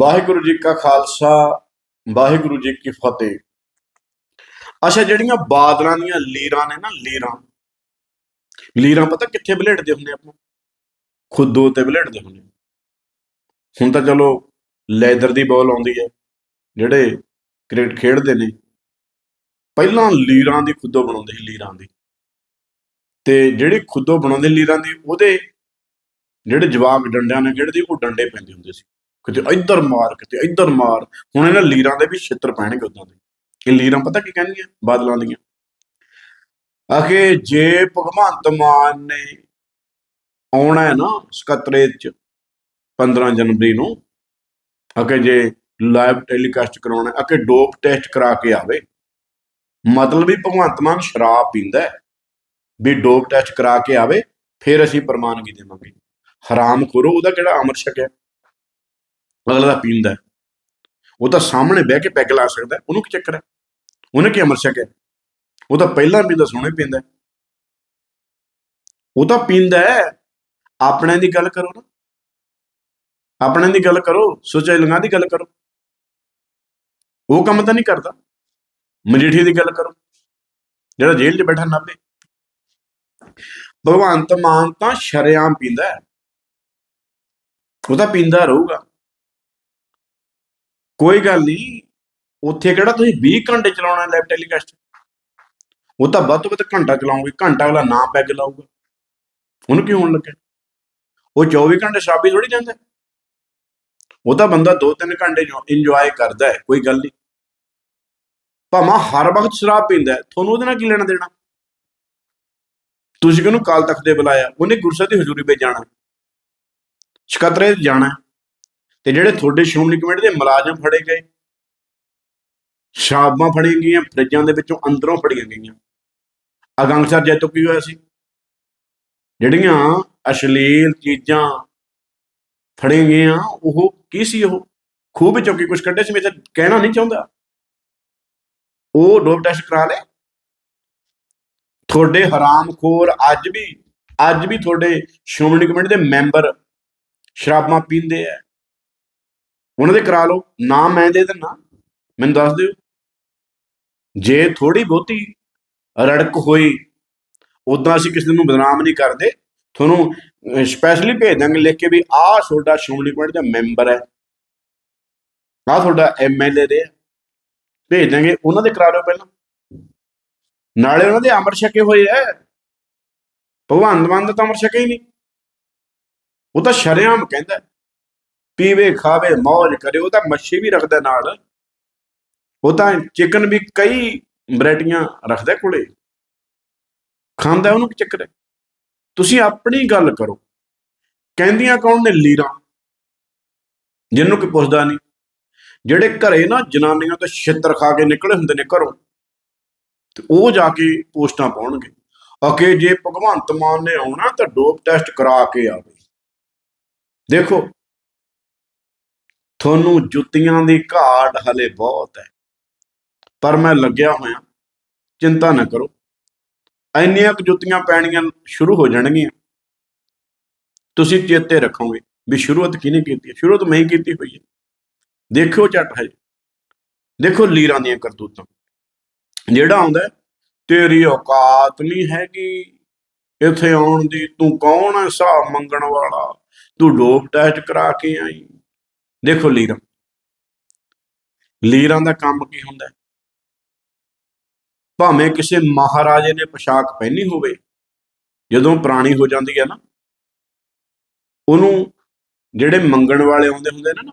ਵਾਹਿਗੁਰੂ ਜੀ ਕਾ ਖਾਲਸਾ, ਵਾਹਿਗੁਰੂ ਜੀ ਕੀ ਫਤਿਹ। ਅੱਛਾ, ਜਿਹੜੀਆਂ ਬਾਦਲਾਂ ਦੀਆਂ ਲੀਰਾਂ ਨੇ ਨਾ, ਲੀਰਾਂ। ਲੀਰਾਂ ਪਤਾ ਕਿੱਥੇ ਬਲੇਟਦੇ ਹੁੰਦੇ ਆਪਾਂ? ਖੁੱਦੋ ਤੇ ਬਲੇਟਦੇ ਹੁੰਦੇ। ਹੁਣ ਤਾਂ ਚਲੋ, ਲੈਦਰ ਦੀ ਬਾਲ ਆਉਂਦੀ ਹੈ। ਜਿਹੜੇ ਕ੍ਰਿਕਟ ਖੇਡਦੇ ਨੇ, ਪਹਿਲਾਂ ਲੀਰਾਂ ਦੀ ਖੁੱਦੋ ਬਣਾਉਂਦੇ ਸੀ, ਲੀਰਾਂ ਦੀ। ਤੇ ਜਿਹੜੀ ਖੁੱਦੋ ਬਣਾਉਂਦੇ ਲੀਰਾਂ ਦੀ, ਉਹਦੇ ਜਿਹੜੇ ਜਵਾਕ ਡੰਡਿਆਂ ਨਾਲ ਖੇਡਦੇ, ਉਹ ਡੰਡੇ ਪੈਂਦੇ ਹੁੰਦੇ ਸੀ। ਕਿਤੇ ਇੱਧਰ ਮਾਰ ਕਿਤੇ ਇੱਧਰ ਮਾਰ। ਹੁਣ ਇਹਨਾਂ ਲੀਰਾਂ ਦੇ ਵੀ ਛਿੱਤਰ ਪੈਣਗੇ ਉਦਾਂ ਦੇ। ਇਹ ਲੀਰਾਂ ਪਤਾ ਕੀ ਕਹਿੰਦੀਆਂ ਬਾਦਲਾਂ ਦੀਆਂ। ਆਖੇ ਜੇ ਭਗਵੰਤ ਮਾਨ ਨੇ ਆਉਣਾ ਹੈ ਨਾ ਸਕੱਤਰੇ ਚ 15 ਜਨਵਰੀ ਨੂੰ ਆਖੇ ਜੇ ਲਾਈਵ ਟੈਲੀਕਾਸਟ ਕਰਾਉਣਾ ਹੈ, ਡੋਪ ਟੈਸਟ ਕਰਾ ਕੇ ਆਵੇ ਮਤਲਬ ਵੀ ਭਗਵੰਤ ਮਾਨ ਸ਼ਰਾਬ ਪੀਂਦਾ ਵੀ ਡੋਪ ਟੈਸਟ ਕਰਾ ਕੇ ਆਵੇ ਫਿਰ ਅਸੀਂ ਪ੍ਰਮਾਨਗੀ ਦੇਵਾਂਗੇ। ਹਰਾਮ ਖੋਰੋ ਉਹਦਾ ਕਿਹੜਾ ਅਮਰ ਛਕਿਆ ਅਗਲਾ ਤਾਂ ਪੀਂਦਾ ਉਹ ਤਾਂ ਸਾਹਮਣੇ ਬਹਿ ਕੇ ਪੈਗ ਲਾ ਸਕਦਾ ਉਹਨੂੰ ਕੀ ਚੱਕਰ ਹੈ? ਉਹਨੇ ਕੀ ਅਮਰ ਛਕਿਆ? ਉਹ ਤਾਂ ਪਹਿਲਾਂ ਵੀ ਤਾਂ ਸੋਹਣੇ ਪੀਂਦਾ ਉਹ ਤਾਂ ਪੀਂਦਾ ਹੈ। ਆਪਣੇ ਦੀ ਗੱਲ ਕਰੋ ਨਾ। ਆਪਣੇ ਦੀ ਗੱਲ ਕਰੋ। ਸੁਚੇ ਲੰਗਾ ਦੀ ਗੱਲ ਕਰੋ। ਉਹ ਕੰਮ ਤਾਂ ਨਹੀਂ ਕਰਦਾ। ਮਜੀਠੀ ਦੀ ਗੱਲ ਕਰੋ। ਜਿਹੜਾ ਜੇਲ੍ਹ 'ਚ ਬੈਠਾ ਨਾਭੇ। ਭਗਵੰਤ ਮਾਨ ਤਾਂ ਸ਼ਰੇਆਮ ਪੀਂਦਾ ਹੈ। ਉਹ ਤਾਂ ਪੀਂਦਾ ਰਹੂਗਾ। ਕੋਈ ਗੱਲ ਨਹੀਂ, ਉੱਥੇ ਕਿਹੜਾ ਤੁਸੀਂ 20 ਘੰਟੇ ਚਲਾਉਣਾ ਲਾਈਵ ਟੈਲੀਕਾਸਟ ਉਹ ਤਾਂ ਵੱਧ ਤੋਂ ਵੱਧ ਘੰਟਾ ਚਲਾਉਂਗੇ, ਘੰਟਾ ਅਗਲਾ ਨਾ ਪੈਗ ਲਾਊਗਾ। ਉਹਨੂੰ ਕਿਉਂ ਹੋਣ ਲੱਗਾ? ਉਹ 24 ਘੰਟੇ ਸ਼ਰਾਬੀ ਥੋੜੀ ਜਾਂਦਾ? ਉਹ ਤਾਂ ਬੰਦਾ 2-3 ਘੰਟੇ ਇੰਜੋਏ ਕਰਦਾ ਹੈ, ਕੋਈ ਗੱਲ ਨਹੀਂ। ਭਾਵੇਂ ਹਰ ਵਕਤ ਸ਼ਰਾਬ ਪੀਂਦਾ ਤੁਹਾਨੂੰ ਉਹਦੇ ਨਾਲ ਕੀ ਲੈਣਾ ਦੇਣਾ? ਤੁਸੀਂ ਕਿਹਨੂੰ ਕਾਲ ਤਖਤ ਦੇ ਬੁਲਾਇਆ? ਉਹਨੇ ਗੁਰਸਾ ਦੀ ਹਜ਼ੂਰੀ ਵਿੱਚ ਜਾਣਾ। ਸਕਤਰੇ ਜਾਣਾ ਤੇ ਜਿਹੜੇ ਤੁਹਾਡੇ ਸ਼੍ਰੋਮਣੀ ਕਮੇਟੀ ਦੇ ਮੁਲਾਜ਼ਮ ਫੜੇ ਗਏ, ਸ਼ਰਾਬਾਂ ਫੜੀਆਂ ਗਈਆਂ, ਫਰਿੱਜਾਂ ਦੇ ਵਿੱਚੋਂ ਅੰਦਰੋਂ ਫੜੀਆਂ ਗਈਆਂ। ਅਗੰਗਸਰ ਜੈਤੋ ਕੀ ਹੋਇਆ ਸੀ? ਜਿਹੜੀਆਂ ਅਸ਼ਲੀਲ ਚੀਜ਼ਾਂ ਫੜੀਆਂ ਗਈਆਂ, ਉਹ ਕੀ ਸੀ ਉਹ? ਖੂਹ ਵਿੱਚੋਂ ਕੀ ਕੁਝ ਕੱਢਿਆ ਸੀ? ਮੈਂ ਤਾਂ ਕਹਿਣਾ ਨਹੀਂ ਚਾਹੁੰਦਾ। ਉਹ ਡੋਪ ਟੈਸਟ ਕਰਾ ਲੈ ਤੁਹਾਡੇ ਹਰਾਮਖੋਰ ਅੱਜ ਵੀ ਅੱਜ ਵੀ ਤੁਹਾਡੇ ਸ਼੍ਰੋਮਣੀ ਕਮੇਟੀ ਦੇ ਮੈਂਬਰ ਸ਼ਰਾਬਾਂ ਪੀਂਦੇ ਆ। ਉਹਨਾਂ ਦੇ ਕਰਾ ਲਓ। ਨਾ ਮੈਂ ਦੇ ਦਿੰਦਾ। ਮੈਨੂੰ ਦੱਸ ਦਿਓ। ਜੇ ਥੋੜੀ ਬਹੁਤੀ ਰੜਕ ਹੋਈ ਉਦਾਂ ਅਸੀਂ ਕਿਸੇ ਨੂੰ ਬਦਨਾਮ ਨਹੀਂ ਕਰਦੇ। ਤੁਹਾਨੂੰ ਸਪੈਸ਼ਲੀ ਭੇਜ ਦਾਂਗੇ ਲਿਖ ਕੇ ਵੀ ਆਹ ਤੁਹਾਡਾ ਸ਼੍ਰੋਮਣੀ ਕਮੇਟੀ ਦਾ ਮੈਂਬਰ ਹੈ। ਆਹ ਤੁਹਾਡਾ ਐਮਐਲਏ ਦੇ ਹੈ। ਭੇਜ ਦਾਂਗੇ। ਉਹਨਾਂ ਦੇ ਕਰਾ ਲਓ ਪਹਿਲਾਂ। ਨਾਲੇ ਉਹਨਾਂ ਦੇ ਅਮਰ ਛਕੇ ਹੋਏ ਐ ਭਗਵਾਨ ਮਾਨ ਦਾ ਤਾਂ ਅਮਰ ਛਕੇ ਹੀ ਨਹੀਂ। ਉਹ ਤਾਂ ਸ਼ਰੇਆਮ ਕਹਿੰਦਾ ਪੀਵੇ, ਖਾਵੇ ਮौज ਕਰੇ, ਉਹ ਤਾਂ ਮੱਛੀ ਵੀ ਰੱਖਦਾ ਨਾਲ। ਉਹ ਤਾਂ ਚਿਕਨ ਵੀ ਕਈ ਵੈਰਾਈਟੀਆਂ ਰੱਖਦਾ ਕੋਲੇ। ਖਾਂਦਾ ਉਹਨੂੰ ਕੀ ਚੱਕਰ ਹੈ? ਤੁਸੀਂ ਆਪਣੀ ਗੱਲ ਕਰੋ। ਕਹਿੰਦੀਆਂ ਕੌਣ ਨੇ? ਲੀਰਾਂ। ਜਿਹਨੂੰ ਕੋਈ ਪੁੱਛਦਾ ਨਹੀਂ। ਜਿਹੜੇ ਘਰੇ ਨਾ ਜਨਾਨੀਆਂ ਤੋਂ ਛਿੱਤਰ ਖਾ ਕੇ ਨਿਕਲੇ ਹੁੰਦੇ ਨੇ ਘਰੋਂ, ਤੇ ਉਹ ਜਾ ਕੇ ਪੋਸਟਾਂ ਪਾਉਣਗੇ। ਅਕੇ ਜੇ ਭਗਵੰਤ ਮਾਨ ਨੇ ਆਉਣਾ ਤਾਂ ਡੋਪ ਟੈਸਟ ਕਰਾ ਕੇ ਆਵੇ। ਦੇਖੋ ਤੁਹਾਨੂੰ ਜੁੱਤੀਆਂ ਦੀ ਘਾਟ ਹਲੇ ਬਹੁਤ ਹੈ। ਪਰ ਮੈਂ ਲੱਗਿਆ ਹੋਇਆ, ਚਿੰਤਾ ਨਾ ਕਰੋ। ਇੰਨੀਆਂ ਕੁ ਜੁੱਤੀਆਂ ਪੈਣੀਆਂ ਸ਼ੁਰੂ ਹੋ ਜਾਣਗੀਆਂ। ਤੁਸੀਂ ਚੇਤੇ ਰੱਖੋਗੇ ਵੀ ਸ਼ੁਰੂਆਤ ਕਿਹਨੇ ਕੀਤੀ ਹੈ? ਸ਼ੁਰੂਆਤ ਮੈਂ ਹੀ ਕੀਤੀ ਹੋਈ ਹੈ। ਦੇਖਿਓ ਝੱਟ ਹੈ ਦੇਖੋ ਲੀਰਾਂ ਦੀਆਂ ਕਰਤੂਤਾਂ। ਜਿਹੜਾ ਆਉਂਦਾ ਤੇਰੀ ਔਕਾਤ ਨਹੀਂ ਹੈਗੀ। ਇੱਥੇ ਆਉਣ ਦੀ ਤੂੰ ਕੌਣ ਹੈ? ਹਿਸਾਬ ਮੰਗਣ ਵਾਲਾ। ਤੂੰ ਡੋਪ ਟੈਸਟ ਕਰਾ ਕੇ ਆਈ। ਦੇਖੋ ਲੀਰਾਂ। ਲੀਰਾਂ ਦਾ ਕੰਮ ਕੀ ਹੁੰਦਾ? ਭਾਵੇਂ ਕਿਸੇ ਮਹਾਰਾਜੇ ਨੇ ਪੋਸ਼ਾਕ ਪਹਿਨੀ ਹੋਵੇ, ਜਦੋਂ ਪੁਰਾਣੀ ਹੋ ਜਾਂਦੀ ਹੈ ਨਾ, ਉਹਨੂੰ ਜਿਹੜੇ ਮੰਗਣ ਵਾਲੇ ਆਉਂਦੇ ਹੁੰਦੇ ਨੇ ਨਾ,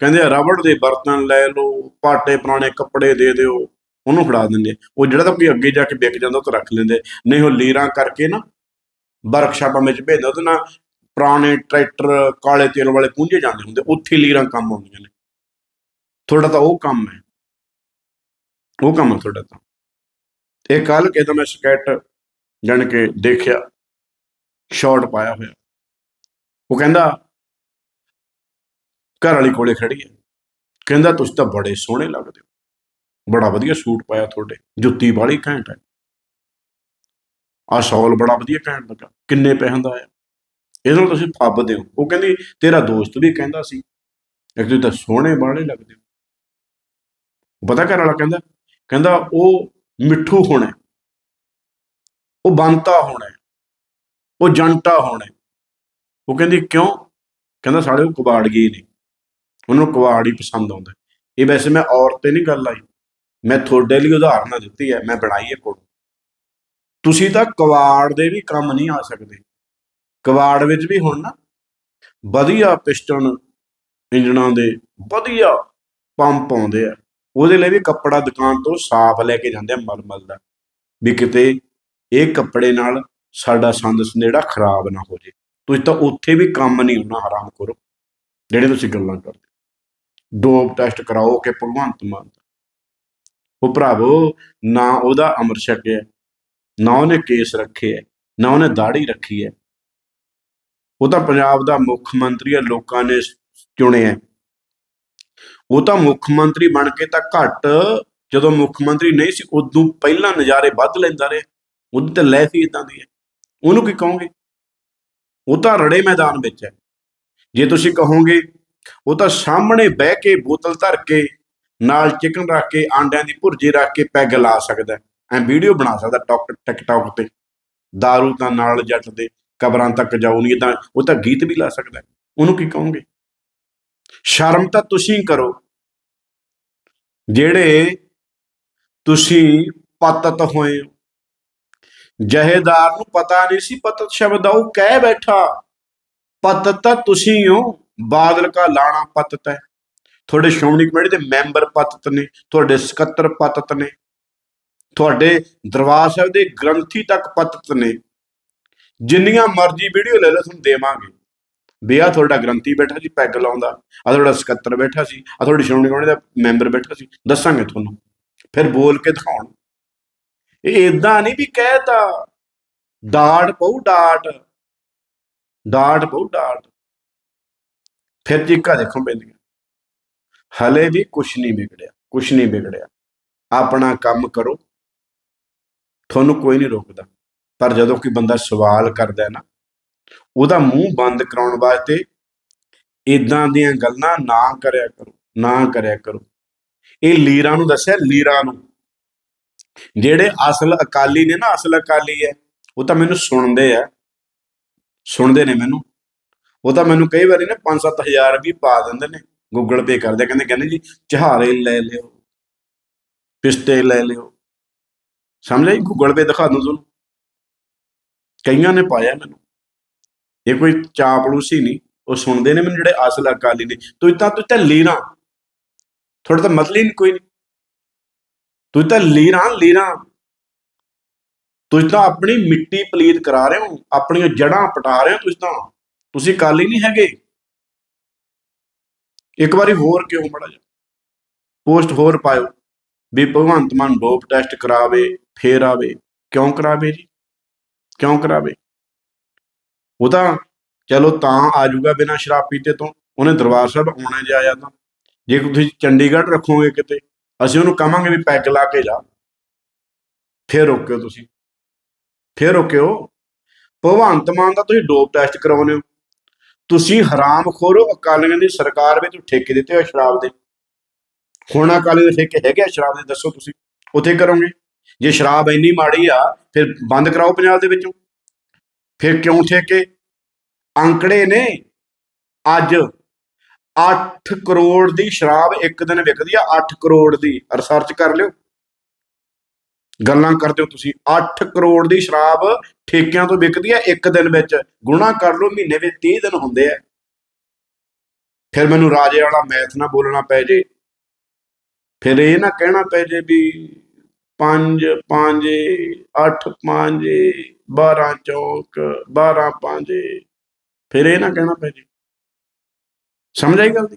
ਕਹਿੰਦੇ ਰਬੜ ਦੇ ਬਰਤਨ ਲੈ ਲਓ ਪਾਟੇ ਪੁਰਾਣੇ ਕੱਪੜੇ ਦੇ ਦਿਓ, ਉਹਨੂੰ ਫੜਾ ਦਿੰਦੇ ਉਹ ਜਿਹੜਾ ਤਾਂ ਕੋਈ ਅੱਗੇ ਜਾ ਕੇ ਵਿਕ ਜਾਂਦਾ, ਉਹ ਤਾਂ ਰੱਖ ਲੈਂਦੇ ਨਹੀਂ, ਉਹ ਲੀਰਾਂ ਕਰਕੇ ਨਾ, ਵਰਕਸ਼ਾਪਾਂ ਵਿੱਚ ਭੇਜਦਾ, ਉਹਦੇ ਨਾਲ ਪੁਰਾਣੇ ਟਰੈਕਟਰ ਕਾਲੇ ਤੇਲ ਵਾਲੇ ਪੁੰਝੇ ਜਾਂਦੇ ਹੁੰਦੇ, ਉੱਥੇ ਲੀਰਾਂ ਕੰਮ ਆਉਂਦੀਆਂ ਨੇ। ਤੁਹਾਡਾ ਤਾਂ ਉਹ ਕੰਮ ਹੈ। ਉਹ ਕੰਮ ਹੈ ਤੁਹਾਡਾ ਤਾਂ। ਇਹ ਕੱਲ ਕਿਤੇ ਮੈਂ ਸਕੈਟ ਜਾਣ ਕੇ ਦੇਖਿਆ, ਸ਼ਾਰਟ ਪਾਇਆ ਹੋਇਆ। ਉਹ ਕਹਿੰਦਾ, ਘਰ ਵਾਲੀ ਕੋਲੇ ਖੜੀ ਹੈ। ਕਹਿੰਦਾ, ਤੁਸੀਂ ਤਾਂ ਬੜੇ ਸੋਹਣੇ ਲੱਗਦੇ ਹੋ। ਬੜਾ ਵਧੀਆ ਸੂਟ ਪਾਇਆ ਤੁਹਾਡੇ। ਜੁੱਤੀ ਵਾਲੀ ਘੈਂਟ ਹੈ। ਆ ਸ਼ਾਲ ਬੜਾ ਵਧੀਆ ਘੈਂਟ ਲੱਗਾ। ਕਿੰਨੇ ਪੈਸਿਆਂ ਦਾ ਆਇਆ? ਇਹਦੇ ਨਾਲ ਤੁਸੀਂ ਫੱਬਦੇ ਹੋ। ਉਹ ਕਹਿੰਦੀ, ਤੇਰਾ ਦੋਸਤ ਵੀ ਕਹਿੰਦਾ ਸੀ। ਇੱਕ ਦੂਜੇ ਤਾਂ ਸੋਹਣੇ ਬਾਹਲੇ ਲੱਗਦੇ। ਹੋ ਪਤਾ ਘਰ ਵਾਲਾ ਕਹਿੰਦਾ ਕਹਿੰਦਾ, ਉਹ ਮਿੱਠੂ ਹੋਣਾ ਉਹ ਬੰਤਾ ਹੋਣਾ ਉਹ ਜੰਟਾ ਹੋਣਾ ਉਹ ਕਹਿੰਦੀ, ਕਿਉਂ? ਕਹਿੰਦਾ, ਸਾਡੇ ਉਹ ਕਬਾੜਗੀ ਨੇ। ਉਹਨੂੰ ਕਬਾੜ ਹੀ ਪਸੰਦ ਆਉਂਦਾ ਇਹ ਵੈਸੇ ਮੈਂ ਔਰਤ ਤੇ ਨਹੀਂ ਗੱਲ ਆਈ। ਮੈਂ ਤੁਹਾਡੇ ਲਈ ਉਦਾਹਰਨ ਦਿੱਤੀ ਹੈ। ਮੈਂ ਬਣਾਈ ਹੈ ਕੋਡ ਤੁਸੀਂ ਤਾਂ ਕਵਾੜ ਦੇ ਵੀ ਕੰਮ ਨਹੀਂ ਆ ਸਕਦੇ। ਕਵਾੜ ਵਿੱਚ ਵੀ ਹੁਣ ਨਾ ਵਧੀਆ ਪਿਸਟਨ ਇੰਜਣਾਂ ਦੇ ਵਧੀਆ ਪੰਪ ਆਉਂਦੇ ਆ। ਉਹਦੇ ਲਈ ਵੀ ਕੱਪੜਾ ਦੁਕਾਨ ਤੋਂ ਸਾਫ਼ ਲੈ ਕੇ ਜਾਂਦੇ ਆ ਮਲਮਲ ਦਾ, ਵੀ ਕਿਤੇ ਇਹ ਕੱਪੜੇ ਨਾਲ ਸਾਡਾ ਸੰਦ ਸੰਦੇੜਾ ਖਰਾਬ ਨਾ ਹੋ ਜੇ। ਤੁਸੀਂ ਤਾਂ ਉੱਥੇ ਵੀ ਕੰਮ ਨਹੀਂ ਹੋਣਾ ਹਰਾਮ ਕਰੋ ਜਿਹੜੇ ਤੁਸੀਂ ਗੱਲਾਂ ਕਰਦੇ। ਡੋਪ ਟੈਸਟ ਕਰਾਓ ਕਿ ਭਗਵੰਤ ਮਾਨ ਦਾ। ਉਹ ਭਰਾਵੋ, ਨਾ ਉਹਦਾ ਅਮਰ ਛਕਿਆ, ਨਾ ਉਹਨੇ ਕੇਸ ਰੱਖੇ ਹੈ ਨਾ ਉਹਨੇ ਦਾੜੀ ਰੱਖੀ ਹੈ ਉਹ ਤਾਂ ਪੰਜਾਬ ਦਾ ਮੁੱਖ ਮੰਤਰੀ ਹੈ ਲੋਕਾਂ ਨੇ ਚੁਣਿਆ ਉਹ ਤਾਂ ਮੁੱਖ ਮੰਤਰੀ ਬਣ ਕੇ ਤਾਂ ਘੱਟ ਜਦੋਂ ਮੁੱਖ ਮੰਤਰੀ ਨਹੀਂ ਸੀ, ਉਦੋਂ ਪਹਿਲਾਂ ਨਜ਼ਾਰੇ ਵੱਧ ਲੈਂਦਾ ਰਿਹਾ। ਉਹਦੀ ਤਾਂ ਲੈ ਹੀ ਇਦਾਂ ਦੀ ਹੈ। ਉਹਨੂੰ ਕੀ ਕਹੋਗੇ? ਉਹ ਤਾਂ ਰੜੇ ਮੈਦਾਨ ਵਿੱਚ ਹੈ। ਜੇ ਤੁਸੀਂ ਕਹੋਗੇ, ਉਹ ਤਾਂ ਸਾਹਮਣੇ ਬਹਿ ਕੇ ਬੋਤਲ ਧਰ ਕੇ, ਨਾਲ ਚਿਕਨ ਰੱਖ ਕੇ, ਆਂਡਿਆਂ ਦੀ ਭੁਰਜੀ ਰੱਖ ਕੇ ਪੈਗ ਲਾ ਸਕਦਾ ਐ ਵੀਡੀਓ ਬਣਾ ਸਕਦਾ ਟੌਕ, ਟਿਕਟੌਕ ਤੇ। दारू ਤਾਂ ਨਾਲ ਜੱਟ ਦੇ। ਕਬਰਾਂ ਤੱਕ ਜਾਓ ਨਹੀਂ ਤਾਂ ਉਹ ਤਾਂ ਗੀਤ ਵੀ ਲਾ ਸਕਦਾ ਉਹਨੂੰ ਕੀ ਕਹੋਗੇ? ਸ਼ਰਮ ਤਾਂ ਤੁਸੀਂ ਕਰੋ। ਜਿਹੜੇ ਤੁਸੀਂ ਪਤਤ ਹੋਏ ਜਹੇਦਾਰ ਨੂੰ ਪਤਾ ਨਹੀਂ ਸੀ ਪਤਤ ਸ਼ਬਦ, ਉਹ ਕਹਿ ਬੈਠਾ। ਪਤਤ ਤਾਂ ਤੁਸੀਂ ਹੋ। ਬਾਦਲ ਕਾ ਲਾਣਾ ਪਤਤ ਹੈ। ਤੁਹਾਡੇ ਸ਼੍ਰੋਮਣੀ ਕਮੇਟੀ ਦੇ ਮੈਂਬਰ ਪਤਤ ਨੇ, ਤੁਹਾਡੇ ਸਕੱਤਰ ਪਤਤ ਨੇ, ਤੁਹਾਡੇ ਦਰਬਾਰ ਸਾਹਿਬ ਦੇ ਗ੍ਰੰਥੀ ਤੱਕ ਪਤਤ ਨੇ। ਜਿੰਨੀਆਂ ਮਰਜ਼ੀ ਵੀਡੀਓ ਲੈ ਲਓ, ਤੁਹਾਨੂੰ ਦੇਵਾਂਗੇ। ਵੀ ਆਹ ਤੁਹਾਡਾ ਗ੍ਰੰਥੀ ਬੈਠਾ ਸੀ ਪੈਗ ਲਾਉਂਦਾ। ਆ ਤੁਹਾਡਾ ਸਕੱਤਰ ਬੈਠਾ ਸੀ ਆ ਤੁਹਾਡੀ ਸ਼੍ਰੋਮਣੀ ਕਮੇਟੀ ਦਾ ਮੈਂਬਰ ਬੈਠਾ ਸੀ, ਦੱਸਾਂਗੇ ਤੁਹਾਨੂੰ। ਫਿਰ ਬੋਲ ਕੇ ਦਿਖਾਉਣ। ਇਹ ਇਦਾਂ ਨਹੀਂ ਵੀ ਕਹਿਤਾ ਡਾਟ ਪਊ, ਡਾਟ। ਡਾਟ ਪਊ, ਡਾਟ। ਫਿਰ ਚੀਕਾਂ ਦੇਖੋ ਪੈਂਦੀਆਂ। ਹਲੇ ਵੀ ਕੁਛ ਨਹੀਂ ਵਿਗੜਿਆ, ਕੁਛ ਨਹੀਂ ਵਿਗੜਿਆ। ਆਪਣਾ ਕੰਮ ਕਰੋ। ਤੁਹਾਨੂੰ ਕੋਈ ਨਹੀਂ ਰੋਕਦਾ। ਪਰ ਜਦੋਂ ਕੋਈ ਬੰਦਾ ਸਵਾਲ ਕਰਦਾ ਨਾ, ਉਹਦਾ ਮੂੰਹ ਬੰਦ ਕਰਾਉਣ ਵਾਸਤੇ ਇਦਾਂ ਦੀਆਂ ਗੱਲਾਂ ਨਾ ਕਰਿਆ ਕਰੋ, ਨਾ ਕਰਿਆ ਕਰੋ। ਇਹ ਲੀਰਾਂ ਨੂੰ ਦੱਸਿਆ, ਲੀਰਾਂ ਨੂੰ। ਜਿਹੜੇ ਅਸਲ ਅਕਾਲੀ ਨੇ ਨਾ, ਅਸਲ ਅਕਾਲੀ ਹੈ, ਉਹ ਤਾਂ ਮੈਨੂੰ ਸੁਣਦੇ ਆ। ਸੁਣਦੇ ਨੇ ਮੈਨੂੰ। ਉਹ ਤਾਂ ਮੈਨੂੰ ਕਈ ਵਾਰੀ ਨਾ 5-7000 ਵੀ ਪਾ ਦਿੰਦੇ ਨੇ ਗੂਗਲ ਪੇ ਕਰਦੇ, ਕਹਿੰਦੇ ਕਹਿੰਦੇ ਜੀ, ਚਹਾਰੇ ਲੈ ਲਿਓ, ਪਿਸਤੇ ਲੈ ਲਿਓ। ਸਮਝ ਆਈ? ਗੂਗਲ ਪੇ ਦਿਖਾ ਦੂੰ ਤੁਹਾਨੂੰ। ਕਈਆਂ ਨੇ ਪਾਇਆ ਮੈਨੂੰ। ਇਹ ਕੋਈ ਚਾਪਲੂਸੀ ਨਹੀਂ, ਉਹ ਸੁਣਦੇ ਨੇ ਮੈਨੂੰ ਜਿਹੜੇ ਅਸਲ ਅਕਾਲੀ ਨੇ। ਤੂੰ ਤਾਂ ਤੁਸੀਂ ਤਾਂ ਲੀਰਾ। ਥੋੜਾ ਤਾਂ ਮਤਲਬ ਹੀ ਕੋਈ ਨਹੀਂ ਤੁਸੀਂ ਤਾਂ ਲੀਰਾਂ ਲੀਰਾਂ। ਤੁਸੀਂ ਤਾਂ ਆਪਣੀ ਮਿੱਟੀ ਪਲੀਤ ਕਰਾ ਰਹੇ ਹੋ, ਆਪਣੀਆਂ ਜੜਾਂ ਪਟਾ ਰਹੇ ਹੋ ਤੁਸੀਂ ਤਾਂ। ਤੁਸੀਂ ਕਾਲੀ ਨਹੀਂ ਹੈਗੇ। ਇੱਕ ਵਾਰੀ ਹੋਰ ਕਿਉਂ ਮੜਾ ਜਾ ਪੋਸਟ ਹੋਰ ਪਾਇਓ। ਵੀ ਭਗਵੰਤ ਮਾਨ ਡੋਪ ਟੈਸਟ ਕਰਾਵੇ, ਫੇਰ ਆਵੇ। ਕਿਉਂ ਕਰਾਵੇ ਜੀ? ਕਿਉਂ ਕਰਾਵੇ? ਉਹ ਤਾਂ ਚਲੋ ਤਾਂ ਆ ਜਾਊਗਾ ਬਿਨਾਂ ਸ਼ਰਾਬ ਪੀਤੇ ਤੋਂ। ਉਹਨੇ ਦਰਬਾਰ ਸਾਹਿਬ ਆਉਣਾ ਜਾਇਆ ਤਾਂ। ਜੇ ਤੁਸੀਂ ਚੰਡੀਗੜ੍ਹ ਰੱਖੋਗੇ ਕਿਤੇ, ਅਸੀਂ ਉਹਨੂੰ ਕਹਾਂਗੇ ਵੀ ਪੈਗ ਲਾ ਕੇ ਜਾ। ਫੇਰ ਰੋਕਿਓ ਤੁਸੀਂ। ਫੇਰ ਰੋਕਿਓ। ਭਗਵੰਤ ਮਾਨ ਦਾ ਤੁਸੀਂ ਡੋਪ ਟੈਸਟ ਕਰਾਉਨੇ ਹੋ। ਤੁਸੀਂ ਹਰਾਮ ਖੋਰੋ ਅਕਾਲੀਆਂ ਦੀ ਸਰਕਾਰ ਵਿੱਚ ਠੇਕੇ ਦਿੱਤੇ ਹੋਏ ਸ਼ਰਾਬ ਦੇ। ਹੁਣ ਅਕਾਲੀ ਦੇ ਠੇਕੇ ਹੈਗੇ ਆ ਸ਼ਰਾਬ ਦੇ, ਦੱਸੋ ਤੁਸੀਂ। ਉੱਥੇ ਕਰੋਗੇ? ਜੇ ਸ਼ਰਾਬ ਇੰਨੀ ਮਾੜੀ ਆ, ਫਿਰ ਬੰਦ ਕਰਾਓ ਪੰਜਾਬ ਦੇ ਵਿੱਚੋਂ। ਫਿਰ ਕਿਉਂ ਠੇਕੇ? ਅੰਕੜੇ ਨੇ ਅੱਜ 8 ਕਰੋੜ ਦੀ ਸ਼ਰਾਬ ਇੱਕ ਦਿਨ ਵਿਕਦੀ ਆ 8 ਕਰੋੜ ਦੀ। ਰਿਸਰਚ ਕਰ ਲਿਓ। ਗੱਲਾਂ ਕਰਦੇ ਹੋ ਤੁਸੀਂ। 8 ਕਰੋੜ ਦੀ ਸ਼ਰਾਬ ਠੇਕਿਆਂ ਤੋਂ ਵਿਕਦੀ ਆ ਇੱਕ ਦਿਨ ਵਿੱਚ। ਗੁਣਾ ਕਰ ਲਓ, ਮਹੀਨੇ ਵਿੱਚ 30 ਦਿਨ ਹੁੰਦੇ ਆ। ਫਿਰ ਮੈਨੂੰ ਰਾਜੇ ਵਾਲਾ ਮੈਥ ਨਾ ਬੋਲਣਾ ਪੈ ਜੇ। ਫਿਰ ਇਹ ਨਾ ਕਹਿਣਾ ਪੈ ਜੇ ਵੀ 5 5 8 5 12 ਚੌਕ 12 ਪੰਜ। ਫਿਰ ਇਹ ਨਾ ਕਹਿਣਾ ਪੈ ਜੇ। ਸਮਝ ਆਈ ਗੱਲ ਦੀ?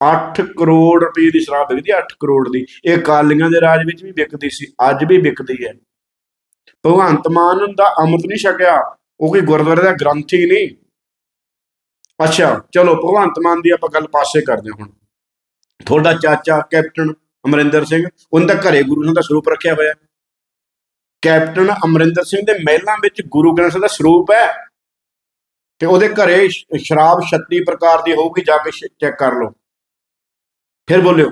8 ਕਰੋੜ ਰੁਪਏ ਦੀ ਸ਼ਰਾਬ ਵਿਕਦੀ ਹੈ 8 ਕਰੋੜ ਦੀ। ਇਹ ਕਾਲੀਆਂ ਦੇ ਰਾਜ ਵਿੱਚ ਵੀ ਵਿਕਦੀ ਸੀ, ਅੱਜ ਵੀ ਵਿਕਦੀ ਹੈ। ਭਗਵੰਤ ਮਾਨ ਦਾ ਅੰਮ੍ਰਿਤ ਨਹੀਂ ਛਕਿਆ, ਉਹ ਕੋਈ ਗੁਰਦੁਆਰੇ ਦਾ ਗ੍ਰੰਥੀ ਨਹੀਂ। ਅੱਛਾ, ਚਲੋ ਭਗਵੰਤ ਮਾਨ ਦੀ ਆਪਾਂ ਗੱਲ ਪਾਸੇ ਕਰਦੇ ਹਾਂ ਹੁਣ। ਤੁਹਾਡਾ ਚਾਚਾ ਕੈਪਟਨ ਅਮਰਿੰਦਰ ਸਿੰਘ, ਉਹਨਾਂ ਦਾ ਘਰੇ ਗੁਰੂ ਸਾਹਿਬ ਦਾ ਸਰੂਪ ਰੱਖਿਆ ਹੋਇਆ। ਕੈਪਟਨ ਅਮਰਿੰਦਰ ਸਿੰਘ ਦੇ ਮਹਿਲਾਂ ਵਿੱਚ ਗੁਰੂ ਗ੍ਰੰਥ ਸਾਹਿਬ ਦਾ ਸਰੂਪ ਹੈ। ਤੇ ਉਹਦੇ ਘਰੇ ਸ਼ਰਾਬ 36 ਪ੍ਰਕਾਰ ਦੀ ਹੋਊਗੀ, ਜਾ ਕੇ ਚੈੱਕ ਕਰ ਲਓ। ਫਿਰ ਬੋਲਿਓ,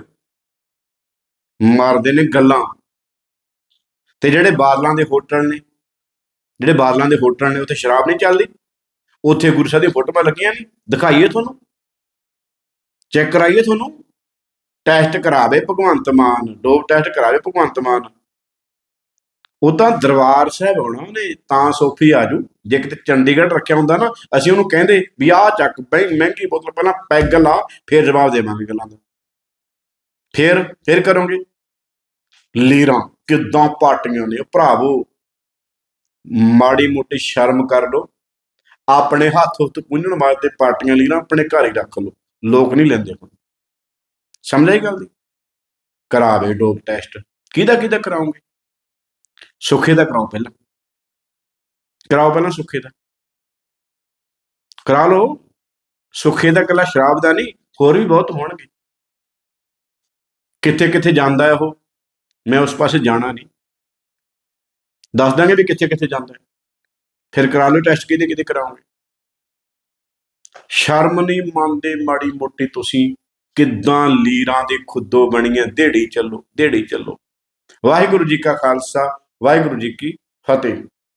ਮਾਰਦੇ ਨੇ ਗੱਲਾਂ। ਤੇ ਜਿਹੜੇ ਬਾਦਲਾਂ ਦੇ ਹੋਟਲ ਨੇ, ਜਿਹੜੇ ਬਾਦਲਾਂ ਦੇ ਹੋਟਲ ਨੇ, ਉੱਥੇ ਸ਼ਰਾਬ ਨਹੀਂ ਚੱਲਦੀ। ਉੱਥੇ ਗੁਰੂ ਸਾਹਿਬ ਦੀਆਂ ਫੋਟੋਆਂ ਲੱਗੀਆਂ ਨਹੀਂ ਦਿਖਾਈਏ ਤੁਹਾਨੂੰ। ਚੈੱਕ ਕਰਾਈਏ ਤੁਹਾਨੂੰ। ਟੈਸਟ ਕਰਾਵੇ ਭਗਵੰਤ ਮਾਨ ਡੋਪ ਟੈਸਟ ਕਰਾਵੇ ਭਗਵੰਤ ਮਾਨ। ਉਹ ਤਾਂ ਦਰਬਾਰ ਸਾਹਿਬ ਆਉਣਾ ਉਹਨੇ, ਤਾਂ ਸੋਫੀ ਆਜੂ ਜੇ। ਕਿਤੇ ਚੰਡੀਗੜ੍ਹ ਰੱਖਿਆ ਹੁੰਦਾ ਨਾ, ਅਸੀਂ ਉਹਨੂੰ ਕਹਿੰਦੇ ਵੀ ਆਹ ਚੱਕ ਬਈ ਮਹਿੰਗੀ ਬੋਤਲ, ਪਹਿਲਾਂ ਪੈਗ ਲਾ, ਫਿਰ ਜਵਾਬ ਦੇਵਾਂਗੇ ਗੱਲਾਂ ਦਾ। ਫਿਰ ਫਿਰ ਕਰੋਗੇ। ਲੀਰਾਂ ਕਿੱਦਾਂ ਪਾਟੀਆਂ ਨੇ ਭਰਾਵੋ, ਮਾੜੀ ਮੋਟੀ ਸ਼ਰਮ ਕਰ ਲੋ ਆਪਣੇ ਹੱਥ ਉੱਤੇ ਪੁੰਝਣ ਵਾਸਤੇ ਪਾਰਟੀਆਂ ਲੀਰਾਂ, ਆਪਣੇ ਘਰ ਹੀ ਰੱਖ ਲੋ ਲੋਕ ਨਹੀਂ ਲੈਂਦੇ ਹੁਣ। ਸਮਝ ਆਈ ਗੱਲ ਦੀ ਕਰਾਵੇ ਡੋਪ ਟੈਸਟ। ਕਿਹਦਾ ਕਿਹਦਾ ਕਰਾਉਂਗੇ? ਸੁੱਖੇ ਦਾ ਕਰਾਓ ਪਹਿਲਾਂ। ਕਰਾਓ ਪਹਿਲਾਂ ਸੁੱਖੇ ਦਾ। ਕਰਾ ਲਓ। ਸੁੱਖੇ ਦਾ ਕੱਲਾ ਸ਼ਰਾਬ ਦਾ ਨਹੀਂ, ਹੋਰ ਵੀ ਬਹੁਤ ਹੋਣਗੇ। ਕਿੱਥੇ ਕਿੱਥੇ ਜਾਂਦਾ ਹੈ ਉਹ? ਮੈਂ ਉਸ ਪਾਸੇ ਜਾਣਾ ਨਹੀਂ। ਦੱਸ ਦਾਂਗੇ ਵੀ ਕਿੱਥੇ ਕਿੱਥੇ ਜਾਂਦਾ ਹੈ। ਫਿਰ ਕਰਾ ਲਓ ਟੈਸਟ ਕਿਹਦੇ ਕਿਹਦੇ ਕਰਾਓਗੇ। ਸ਼ਰਮ ਨਹੀਂ ਮੰਨਦੇ ਮਾੜੀ ਮੋਟੀ ਤੁਸੀਂ। ਕਿੱਦਾਂ ਲੀਰਾਂ ਦੇ ਖੁੱਦੋ ਬਣੀਆਂ ਢੇੜੀ ਚੱਲੋ ਢੇੜੀ ਚੱਲੋ। ਵਾਹਿਗੁਰੂ ਜੀ ਕਾ ਖਾਲਸਾ, ਵਾਹਿਗੁਰੂ ਜੀ ਕੀ ਫਤਿਹ।